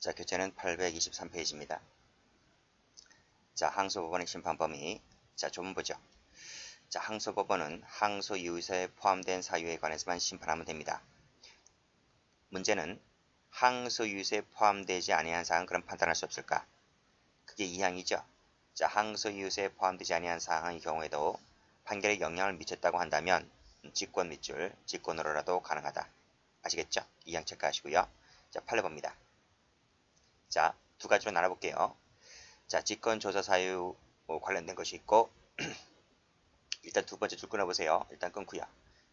자, 교재는 823페이지입니다. 자, 항소법원의 심판 범위. 자, 조문 보죠. 자, 항소법원은 항소 이웃에 포함된 사유에 관해서만 심판하면 됩니다. 문제는 항소 이웃에 포함되지 아니한 사항 그럼 판단할 수 없을까? 그게 이항이죠. 자, 항소 이웃에 포함되지 아니한 사항의 경우에도 판결에 영향을 미쳤다고 한다면 직권 밑줄, 직권으로라도 가능하다. 아시겠죠? 이항 체크하시고요. 자, 판례 봅니다. 자, 두 가지로 나눠볼게요. 자, 직권 조사 사유 관련된 것이 있고 일단 두 번째 줄 끊어보세요. 일단 끊고요.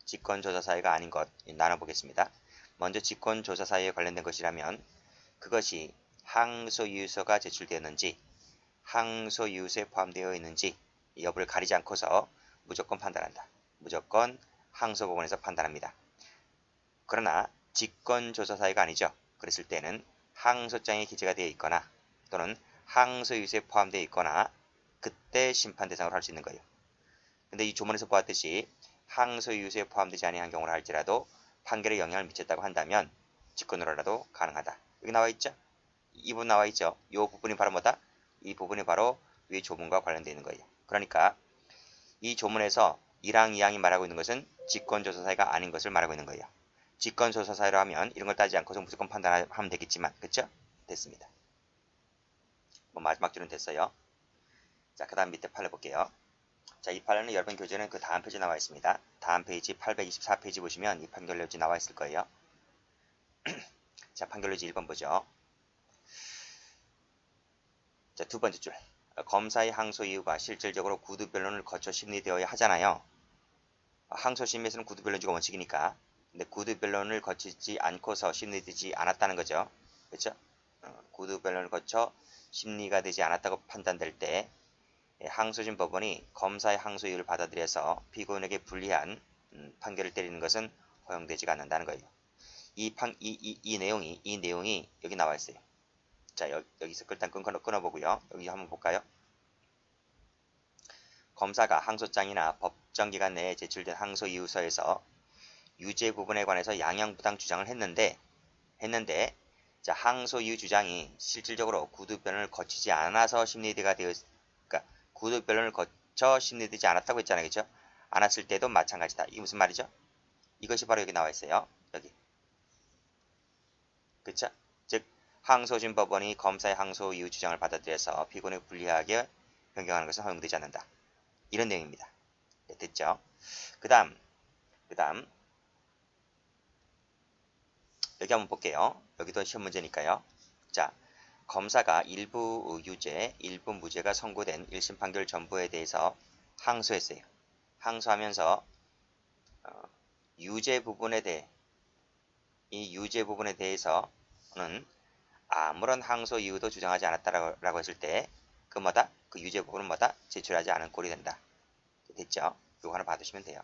직권 조사 사유가 아닌 것 나눠보겠습니다. 먼저 직권 조사 사유에 관련된 것이라면 그것이 항소유서가 제출되었는지 항소유서에 포함되어 있는지 여부를 가리지 않고서 무조건 판단한다. 무조건 항소법원에서 판단합니다. 그러나 직권조사 사유가 아니죠. 그랬을 때는 항소장에 기재가 되어 있거나 또는 항소유서에 포함되어 있거나 그때 심판 대상으로 할 수 있는 거예요. 근데 이 조문에서 보았듯이 항소유서에 포함되지 아니한 경우를 할지라도 판결에 영향을 미쳤다고 한다면 직권으로라도 가능하다. 여기 나와 있죠? 이 부분 나와 있죠? 이 부분이 바로 뭐다? 이 부분이 바로 위 조문과 관련되어 있는 거예요. 그러니까 이 조문에서 1항, 2항이 말하고 있는 것은 직권조사사가 아닌 것을 말하고 있는 거예요. 직권조사 사유로 하면 이런 걸 따지지 않고서 무조건 판단하면 되겠지만 그쵸? 됐습니다. 뭐 마지막 줄은 됐어요. 자, 그 다음 밑에 판례 볼게요. 자, 이 판례는 여러분 교재는 그 다음 페이지 나와 있습니다. 다음 페이지 824페이지 보시면 이 판결료지 나와 있을 거예요. 자, 판결료지 1번 보죠. 자, 두 번째 줄. 검사의 항소 이유가 실질적으로 구두 변론을 거쳐 심리되어야 하잖아요. 항소심에서는 구두 변론주가 원칙이니까 근데 구두 변론을 거치지 않고서 심리되지 않았다는 거죠. 그렇죠? 어, 구두 변론을 거쳐 심리가 되지 않았다고 판단될 때 예, 항소심 법원이 검사의 항소 이유를 받아들여서 피고인에게 불리한 음, 판결을 때리는 것은 허용되지가 않는다는 거예요. 이, 판, 이, 이, 이 내용이 이 내용이 여기 나와 있어요. 자 여, 기서 일단 끊어, 끊어보고요. 여기 한번 볼까요? 검사가 항소장이나 법정기간 내에 제출된 항소 이유서에서 유죄 부분에 관해서 양형부당 주장을 했는데 했는데 자, 항소 이유 주장이 실질적으로 구두변을 거치지 않아서 심리대가 되었 그러니까 구두변을 거쳐 심리되지 않았다고 했잖아요. 그죠? 않았을 때도 마찬가지다. 이게 무슨 말이죠? 이것이 바로 여기 나와 있어요. 여기. 그쵸? 즉 항소심 법원이 검사의 항소 이유 주장을 받아들여서 피고인에 불리하게 변경하는 것은 허용되지 않는다. 이런 내용입니다. 네, 됐죠? 그 다음 그 다음 여기 한번 볼게요. 여기도 시험 문제니까요. 자, 검사가 일부 유죄, 일부 무죄가 선고된 1심 판결 전부에 대해서 항소했어요. 항소하면서 어, 유죄 부분에 대해 이 유죄 부분에 대해서는 아무런 항소 이유도 주장하지 않았다라고 했을 때그 뭐다? 그 유죄 부분은 뭐다? 제출하지 않은 꼴이 된다. 됐죠? 이거 하나 받으시면 돼요.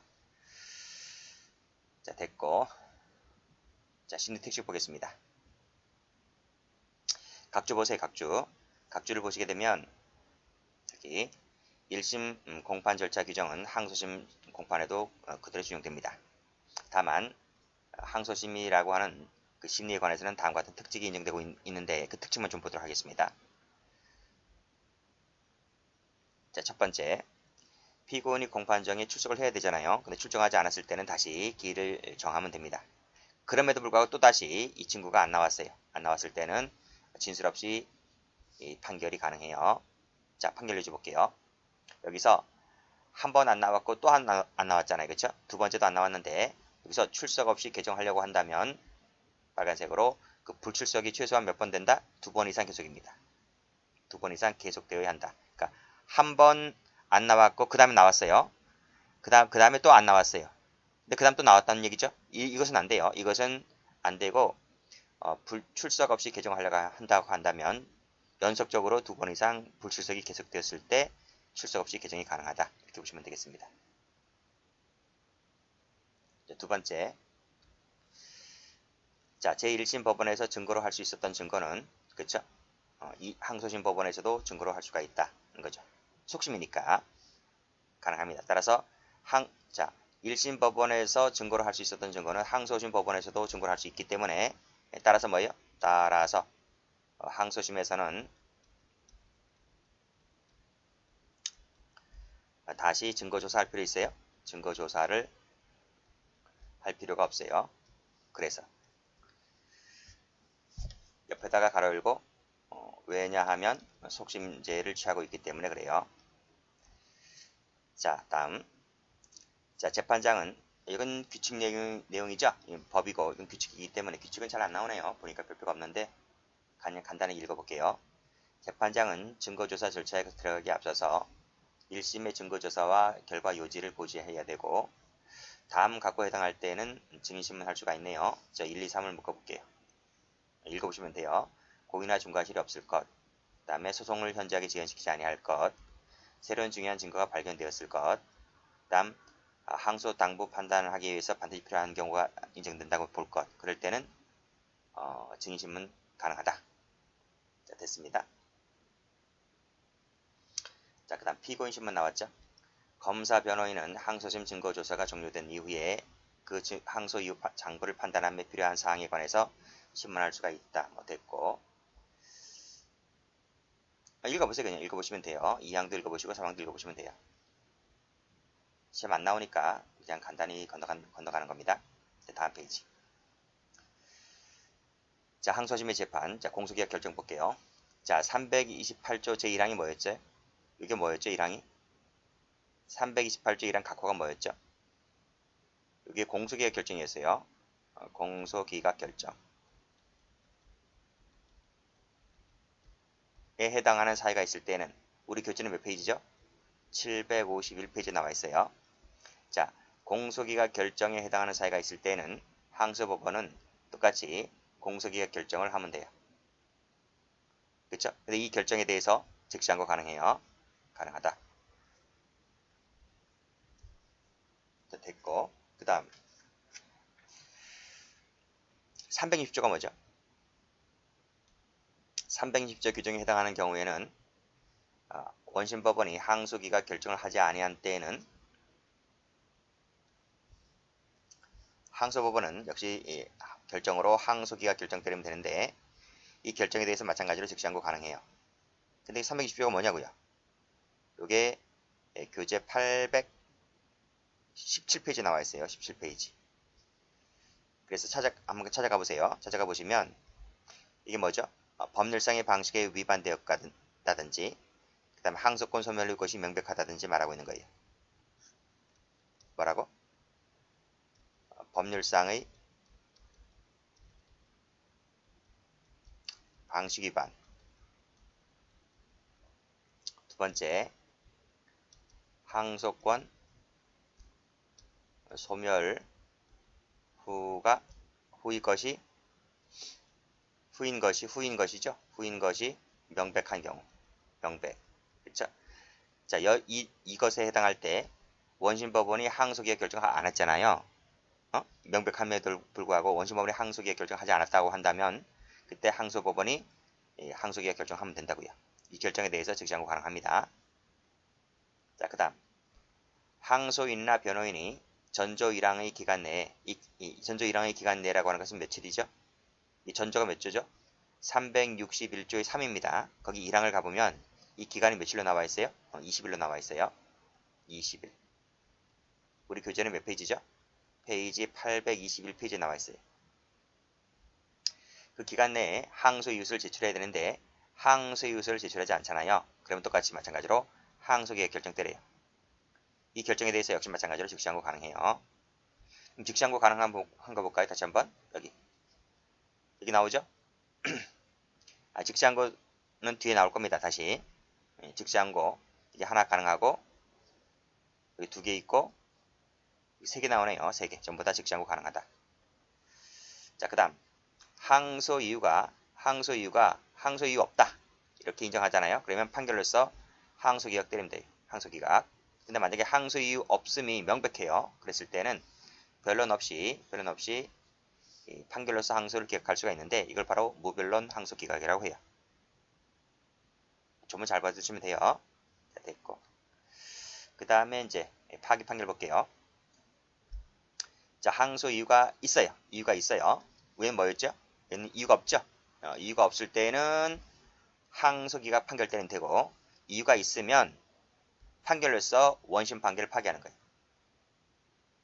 자, 됐고 자, 특식 보겠습니다. 각주 보세요, 각주. 각주를 보시게 되면 여기 1심 음, 공판 절차 규정은 항소심 공판에도 어, 그대로 적용됩니다. 다만 항소심이라고 하는 그 심리에 관해서는 다음과 같은 특징이 인정되고 있, 는데 그 특징만 좀 보도록 하겠습니다. 자, 첫 번째. 피고인이 공판정에 출석을 해야 되잖아요. 근데 출정하지 않았을 때는 다시 기일을 정하면 됩니다. 그럼에도 불구하고 또다시 이 친구가 안 나왔어요. 안 나왔을 때는 진술 없이 판결이 가능해요. 자, 판결 내줘 볼게요. 여기서 한 번 안 나왔고 또안안 나왔잖아요. 그렇죠? 두 번째도 안 나왔는데 여기서 출석 없이 개정하려고 한다면 빨간색으로 그 불출석이 최소한 몇 번 된다? 두 번 이상 계속입니다. 두 번 이상 계속되어야 한다. 그러니까 한 번 안 나왔고 그 다음에 나왔어요. 그 다음에 또 안 나왔어요. 근데 그 다음 또 나왔다는 얘기죠. 이, 것은 안 돼요. 이것은 안 되고 어, 불출석 없이 개정하려고 한다고 한다면 연속적으로 두 번 이상 불출석이 계속되었을 때 출석 없이 개정이 가능하다. 이렇게 보시면 되겠습니다. 두 번째 자, 제1심 법원에서 증거로 할 수 있었던 증거는 그렇죠? 어, 이 항소심 법원에서도 증거로 할 수가 있다는 거죠. 속심이니까 가능합니다. 따라서 항, 자, 1심 법원에서 증거를 할 수 있었던 증거는 항소심 법원에서도 증거를 할 수 있기 때문에 따라서 뭐예요? 따라서 어, 항소심에서는 다시 증거조사할 필요 있어요? 증거조사를 할 필요가 없어요. 그래서 옆에다가 가로 열고 어, 왜냐하면 속심제를 취하고 있기 때문에 그래요. 자 다음 자 재판장은 이건 규칙 내용, 내용이죠. 법이고 이건 규칙이기 때문에 규칙은 잘 안 나오네요. 보니까 별표가 없는데 그냥 간단히 읽어볼게요. 재판장은 증거조사 절차에 들어가기 앞서서 1심의 증거조사와 결과 요지를 고지해야 되고 다음 각고에 해당할 때는 증인신문 할 수가 있네요. 자, 1, 2, 3을 묶어볼게요. 읽어보시면 돼요. 고의나 중과실이 없을 것, 그 다음에 소송을 현저하게 지연시키지 아니할 것, 새로운 중요한 증거가 발견되었을 것, 그 다음 항소 당부 판단을 하기 위해서 반드시 필요한 경우가 인정된다고 볼 것, 그럴 때는 어, 증인신문 가능하다. 자, 됐습니다. 자, 그 다음 피고인 신문 나왔죠? 검사 변호인은 항소심 증거조사가 종료된 이후에 그 항소 이후 장부를 판단함에 필요한 사항에 관해서 신문할 수가 있다. 뭐 됐고 아, 읽어보세요. 그냥 읽어보시면 돼요. 2항도 읽어보시고 3항도 읽어보시면 돼요. 시험 안 나오니까 그냥 간단히 건너간, 건너가는 겁니다. 다음 페이지. 자, 항소심의 재판. 자, 공소기각 결정 볼게요. 자, 328조 제1항이 뭐였죠? 이게 뭐였죠? 1항이? 328조 1항 각호가 뭐였죠? 이게 공소기각 결정이었어요. 어, 공소기각 결정. 에 해당하는 사유가 있을 때는 우리 교재는 몇 페이지죠? 751페이지에 나와 있어요. 자, 공소기각 결정에 해당하는 사유가 있을 때는 항소법원은 똑같이 공소기각 결정을 하면 돼요. 그렇죠? 근데 이 결정에 대해서 즉시 항고 가능해요. 가능하다. 됐고 그 다음 360조가 뭐죠? 360조 규정에 해당하는 경우에는 아, 원심법원이 항소기가 결정을 하지 아니한 때에는 항소법원은 역시 결정으로 항소기가 결정되면 되는데 이 결정에 대해서 마찬가지로 즉시항고 가능해요. 근데 320조가 뭐냐고요? 이게 교재 817페이지 나와 있어요. 17페이지. 그래서 찾아 한번 찾아가 보세요. 찾아가 보시면 이게 뭐죠? 어, 법률상의 방식에 위반되었다든지 그 다음에 항소권 소멸의 것이 명백하다든지 말하고 있는 거예요. 뭐라고? 어, 법률상의 방식 위반 두 번째 항소권 소멸 후가 후의 것이 후인 것이 후인 것이죠. 후인 것이 명백한 경우. 명백. 그렇죠? 자, 여, 이, 이것에 해당할 때 원심법원이 항소기각 결정을 안 했잖아요. 어? 명백함에도 불구하고 원심법원이 항소기각 결정하지 않았다고 한다면 그때 항소법원이 항소기각 결정하면 된다고요. 이 결정에 대해서 즉시항고 가능합니다. 자, 그 다음 항소인이나 변호인이 전조 1항의 기간 내에 이, 이 전조 1항의 기간 내라고 하는 것은 며칠이죠? 이 전조가 몇 조죠? 361조의 3입니다. 거기 1항을 가보면 이 기간이 며칠로 나와 있어요? 어, 20일로 나와 있어요. 20일. 우리 교재는 몇 페이지죠? 페이지 821페이지에 나와 있어요. 그 기간 내에 항소 이웃을 제출해야 되는데 항소 이웃을 제출하지 않잖아요. 그러면 똑같이 마찬가지로 항소계획 결정 때래요. 이 결정에 대해서 역시 마찬가지로 즉시항고 가능해요. 그럼 즉시항고 가능한 거 볼까요? 다시 한번 여기 여기 나오죠? 아, 즉시항고는 뒤에 나올 겁니다. 다시 예, 즉시항고 이게 하나 가능하고 여기 두 개 있고 세 개 나오네요. 세개 전부 다 즉시항고 가능하다. 자, 그 다음 항소 이유가 항소 이유가 항소 이유 없다 이렇게 인정하잖아요. 그러면 판결로서 항소 기각 때리면 돼요. 항소 기각. 근데 만약에 항소 이유 없음이 명백해요. 그랬을 때는 변론 없이 변론 없이 판결로서 항소를 기각할 수가 있는데 이걸 바로 무변론 항소 기각이라고 해요. 조문 잘 봐주시면 돼요. 자, 됐고. 그 다음에 이제 파기 판결 볼게요. 자, 항소 이유가 있어요. 이유가 있어요. 왜 뭐였죠? 얘는 이유가 없죠? 어, 이유가 없을 때는 항소기각 판결되는 되고 이유가 있으면 판결로서 원심 판결을 파기하는 거예요.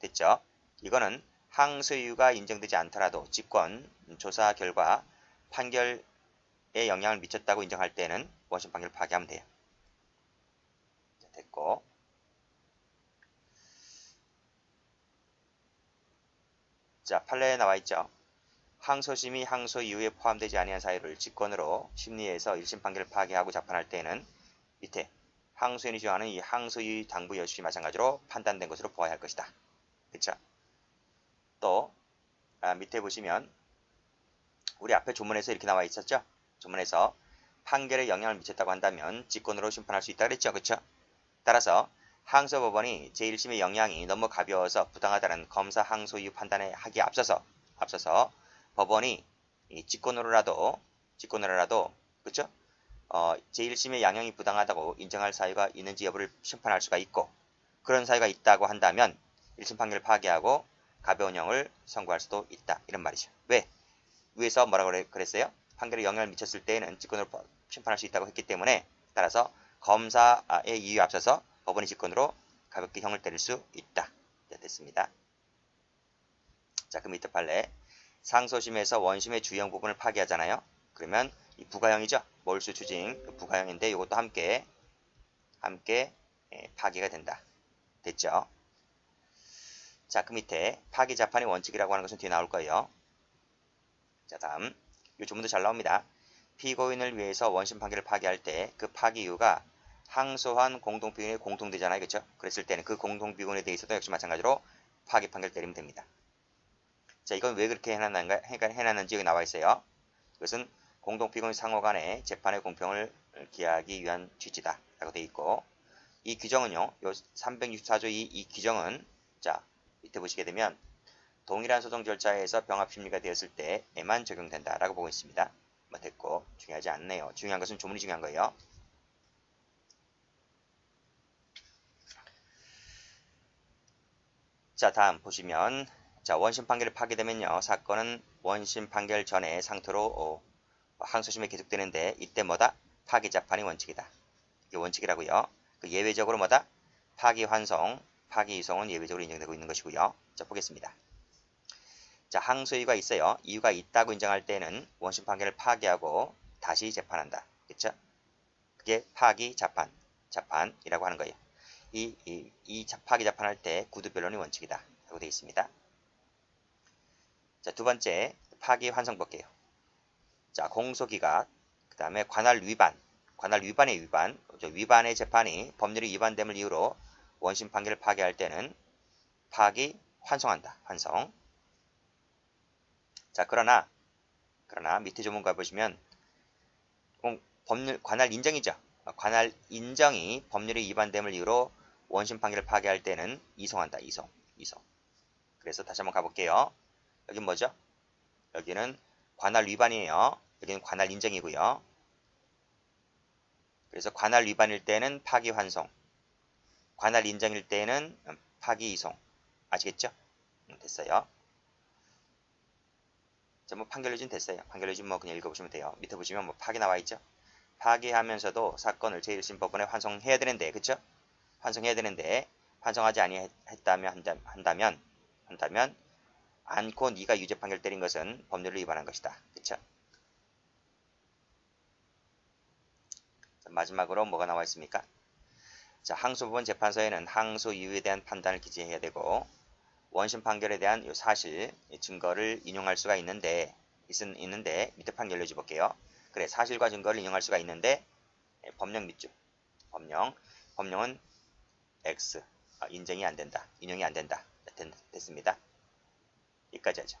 됐죠? 이거는 항소유가 인정되지 않더라도 직권 조사 결과 판결에 영향을 미쳤다고 인정할 때는 원심 판결을 파기하면 돼요. 자, 됐고 자 판례에 나와 있죠. 항소심이 항소 이후에 포함되지 아니한 사유를 직권으로 심리에서 1심 판결을 파기하고 재판할 때에는 밑에 항소인이 주장하는 이 항소유의 당부 여실이 마찬가지로 판단된 것으로 보아야 할 것이다. 그쵸? 또 아, 밑에 보시면 우리 앞에 조문에서 이렇게 나와 있었죠? 조문에서 판결에 영향을 미쳤다고 한다면 직권으로 심판할 수 있다 그랬죠? 그쵸? 따라서 항소법원이 제1심의 영향이 너무 가벼워서 부당하다는 검사 항소 이유 판단에 하기에 앞서서 앞서서 법원이 이 직권으로라도 직권으로라도 그쵸? 어, 제1심의 양형이 부당하다고 인정할 사유가 있는지 여부를 심판할 수가 있고 그런 사유가 있다고 한다면 1심 판결을 파기하고 가벼운 형을 선고할 수도 있다. 이런 말이죠. 왜? 위에서 뭐라고 그랬어요? 판결에 영향을 미쳤을 때에는 직권으로 심판할 수 있다고 했기 때문에 따라서 검사의 이유에 앞서서 법원의 직권으로 가볍게 형을 때릴 수 있다. 네, 됐습니다. 자, 그 밑에 판례. 상소심에서 원심의 주형 부분을 파기하잖아요. 그러면 이 부가형이죠. 몰수 추징 그 부가형인데 이것도 함께 함께 예, 파기가 된다. 됐죠? 자, 그 밑에 파기 자판의 원칙이라고 하는 것은 뒤에 나올 거예요. 자, 다음 이 조문도 잘 나옵니다. 피고인을 위해서 원심 판결을 파기할 때 그 파기 이유가 항소한 공동피고인의 공통되잖아요. 그렇죠? 그랬을 때는 그 공동피고인에 대해서도 역시 마찬가지로 파기 판결 때리면 됩니다. 자, 이건 왜 그렇게 해놨는가, 해놨는지 여기 나와 있어요. 이것은 공동피고인 상호 간의 재판의 공평을 기하기 위한 취지다. 라고 되어 있고, 이 규정은요, 요 364조 이, 이 규정은, 자, 밑에 보시게 되면, 동일한 소송 절차에서 병합 심리가 되었을 때에만 적용된다. 라고 보고 있습니다. 뭐 됐고, 중요하지 않네요. 중요한 것은 조문이 중요한 거예요. 자, 다음 보시면, 자, 원심 판결을 파기되면요. 사건은 원심 판결 전에 상태로 어, 항소심에 계속되는데 이때 뭐다? 파기 재판이 원칙이다. 이게 원칙이라고요. 그 예외적으로 뭐다? 파기 환송, 파기 이송은 예외적으로 인정되고 있는 것이고요. 자, 보겠습니다. 자, 항소 이유가 있어요. 이유가 있다고 인정할 때는 원심 판결을 파기하고 다시 재판한다. 그쵸? 그게 파기 재판, 재판이라고 하는 거예요. 이, 이, 이 파기 재판할 때 구두 변론이 원칙이다. 라고 되어 있습니다. 자, 두 번째, 파기 환송 볼게요. 자, 공소기각, 그 다음에 관할 위반, 관할 위반의 위반, 위반의 재판이 법률이 위반됨을 이유로 원심 판결을 파기할 때는 파기 환송한다. 환송. 자, 그러나, 그러나 밑에 조문 가보시면 법률, 관할 인정이죠. 관할 인정이 법률이 위반됨을 이유로 원심 판결을 파기할 때는 이송한다. 이송. 이송. 그래서 다시 한번 가볼게요. 여긴 뭐죠? 여기는 관할 위반이에요. 여기는 관할 인정이고요. 그래서 관할 위반일 때는 파기 환송, 관할 인정일 때는 파기 이송. 아시겠죠? 음, 됐어요. 자, 뭐 판결유진 됐어요. 판결유진 뭐 그냥 읽어보시면 돼요. 밑에 보시면 뭐 파기 나와 있죠? 파기하면서도 사건을 제1심 법원에 환송해야 되는데, 그쵸? 환송해야 되는데, 환송하지 아니했다면 한다면, 한다면 않고 네가 유죄 판결 때린 것은 법률을 위반한 것이다. 그쵸? 자, 마지막으로 뭐가 나와 있습니까? 자, 항소부분 재판서에는 항소 이유에 대한 판단을 기재해야 되고 원심 판결에 대한 요 사실, 증거를 인용할 수가 있는데 있은, 있는데 밑에 판결 내줘 볼게요. 그래 사실과 증거를 인용할 수가 있는데 예, 법령 밑줄 법령 법령은 X 아, 인정이 안 된다. 인용이 안 된다. 됐, 됐습니다. 여기까지 하죠.